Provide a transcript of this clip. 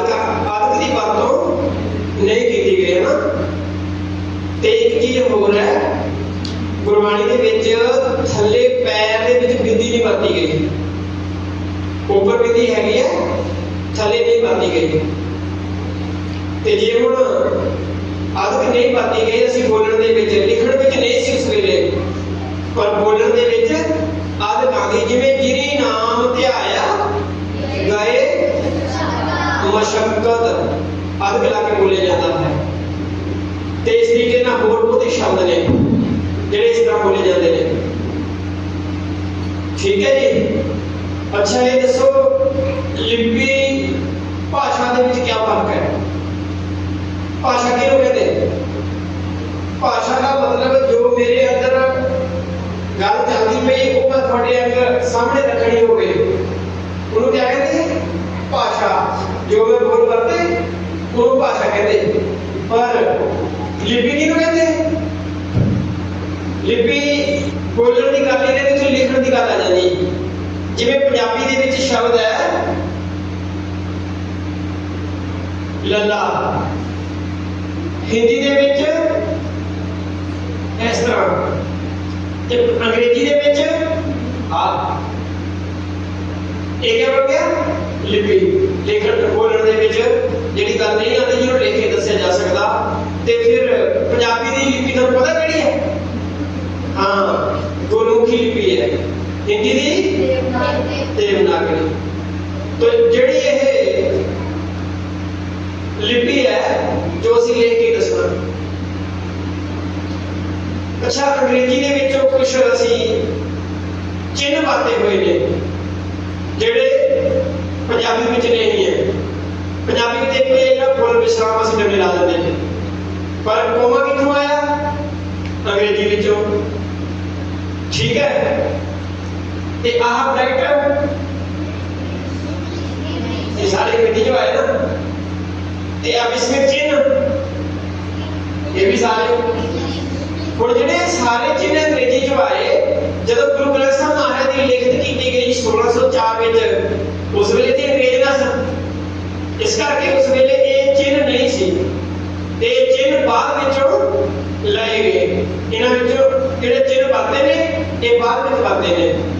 ਆਦਿਕ ਆਦਿਕ ਦੀ ਵਰਤੋਂ ਨਹੀਂ ਕੀਤੀ ਗਈ ਹੈ ਨਾ, ਤੇ ਇੱਕ ਚੀਜ਼ ਹੋਰ ਹੈ, ਗੁਰਬਾਣੀ ਦੇ ਵਿੱਚ ਥੱਲੇ ਪੈਰ ਦੇ ਵਿੱਚ ਬਿੰਦੀ ਨਹੀਂ ਵਰਤੀ ਗਈ। ਉੱਪਰ ਬਿੰਦੀ ਹੈਗੀ ਹੈ, ਥੱਲੇ ਨਹੀਂ ਵਰਤੀ ਗਈ। ਤੇ ਜੇ ਹੁਣ ਆਦਿਕ ਨਹੀਂ ਵਰਤੀ ਗਈ, ਅਸੀਂ ਬੋਲਣ ਦੇ ਵਿੱਚ, ਲਿਖਣ ਵਿੱਚ ਨਹੀਂ ਸੀ ਉਸ ਵੇਲੇ ਪਰ ਬੋਲਣ ਦੇ ਵਿੱਚ ਆਦਿਕ ਆ ਗਈ ਜਿਵੇਂ ਜਿਨੀ ਮਸ਼ਕਤ ਅਦਕ ਲਾ ਕੇ ਬੋਲਿਆ ਜਾਂਦਾ ਹੈ ਤੇ ਇਸ ਤਰੀਕੇ ਨਾਲ ਹੋਰ ਬਹੁਤੇ ਸ਼ਬਦ ਨੇ ਜਿਹੜੇ ਇਸ ਤਰ੍ਹਾਂ ਬੋਲੇ ਜਾਂਦੇ ਨੇ ਠੀਕ ਹੈ ਜੀ ਅੱਛਾ ਇਹ ਦੱਸੋ ਲਿਪੀ ਭਾਸ਼ਾ ਦੇ ਵਿੱਚ ਕੀ ਫਰਕ ਹੈ ਭਾਸ਼ਾ ਕਿਹਨੂੰ ਕਹਿੰਦੇ ਭਾਸ਼ਾ ਦਾ ਮਤਲਬ ਜੋ ਮੇਰੇ ਅੰਦਰ ਗੱਲ ਚੱਲਦੀ ਪਈ ਉਹ ਮੈਂ ਤੁਹਾਡੇ ਅੱਗੇ ਸਾਹਮਣੇ ਰੱਖਣੀ ਹੋਵੇ ਉਹਨੂੰ ਕਿਆ ਕਹਿੰਦੇ ਭਾਸ਼ਾ ਜੋ ਮੈਂ ਬੋਲ ਵਰਤੇ ਉਹ ਭਾਸ਼ਾ ਕਹਿੰਦੇ ਪਰ ਲਿਪੀ ਕਿਹਨੂੰ ਕਹਿੰਦੇ ਲਿਪੀ ਬੋਲਣ ਦੀ ਗੱਲ ਇਹਦੇ ਵਿੱਚ ਲਿਖਣ ਦੀ ਗੱਲ ਆ ਜਾਂਦੀ ਜਿਵੇਂ ਪੰਜਾਬੀ ਦੇ ਵਿੱਚ ਸ਼ਬਦ ਹੈ ਲੱਲਾ ਹਿੰਦੀ ਦੇ ਵਿੱਚ ਇਸ ਤਰ੍ਹਾਂ ਤੇ ਅੰਗਰੇਜ਼ੀ ਦੇ ਵਿੱਚ ਆ ਇਹ ਕਿਆ ਬਣ ਗਿਆ ਲਿਪੀ ਲਿਖਣ ਪੰਜਾਬੀ ਦੀ ਲਿਪੀ ਤੁਹਾਨੂੰ ਪਤਾ ਕਿਹੜੀ ਹੈ ਹਾਂ ਗੁਰਮੁਖੀ ਲਿਪੀ ਹੈ ਹਿੰਦੀ ਦੀ ਦੇਵਨਾਗਰੀ ਤੋ ਜਿਹੜੀ ਇਹ ਲਿਪੀ ਹੈ ਜੋ ਅਸੀਂ ਲਿਖ ਕੇ ਦੱਸਣਾ ਅੱਛਾ ਅੰਗਰੇਜ਼ੀ ਦੇ ਵਿੱਚੋਂ ਕੁਝ ਅਸੀਂ ਚਿੰਨ੍ਹ ਵਰਤੇ ਹੋਏ ਨੇ ਜਿਹੜੇ ਪੰਜਾਬੀ ਵਿੱਚ ਨਹੀਂ ਹੈ ਪੰਜਾਬੀ ਵਿੱਚ ਇੱਕ ਇਹ ਜਿਹੜਾ ਫੁੱਲ ਵਿਸਰਾਮ ਅਸੀਂ ਡੰਡੇ ਲਾ ਦਿੰਦੇ ਨੇ पर कोमा कितना आया? अंग्रेज़ी के जो। ठीक है? ये आह ब्राइटर ये सारे कितने जो आए ना? ये अब इसमें चिन्ह। ये भी सारे। और जिन्हें सारे चिन्ह अंग्रेज़ी जो आए, जब गुरु ग्रंथ साहब महाराज ने लिखित की थी गई 1604 में उस वेले थे अंग्रेज़ ना सर इस करके उस वेले एक बार में चलाते हैं।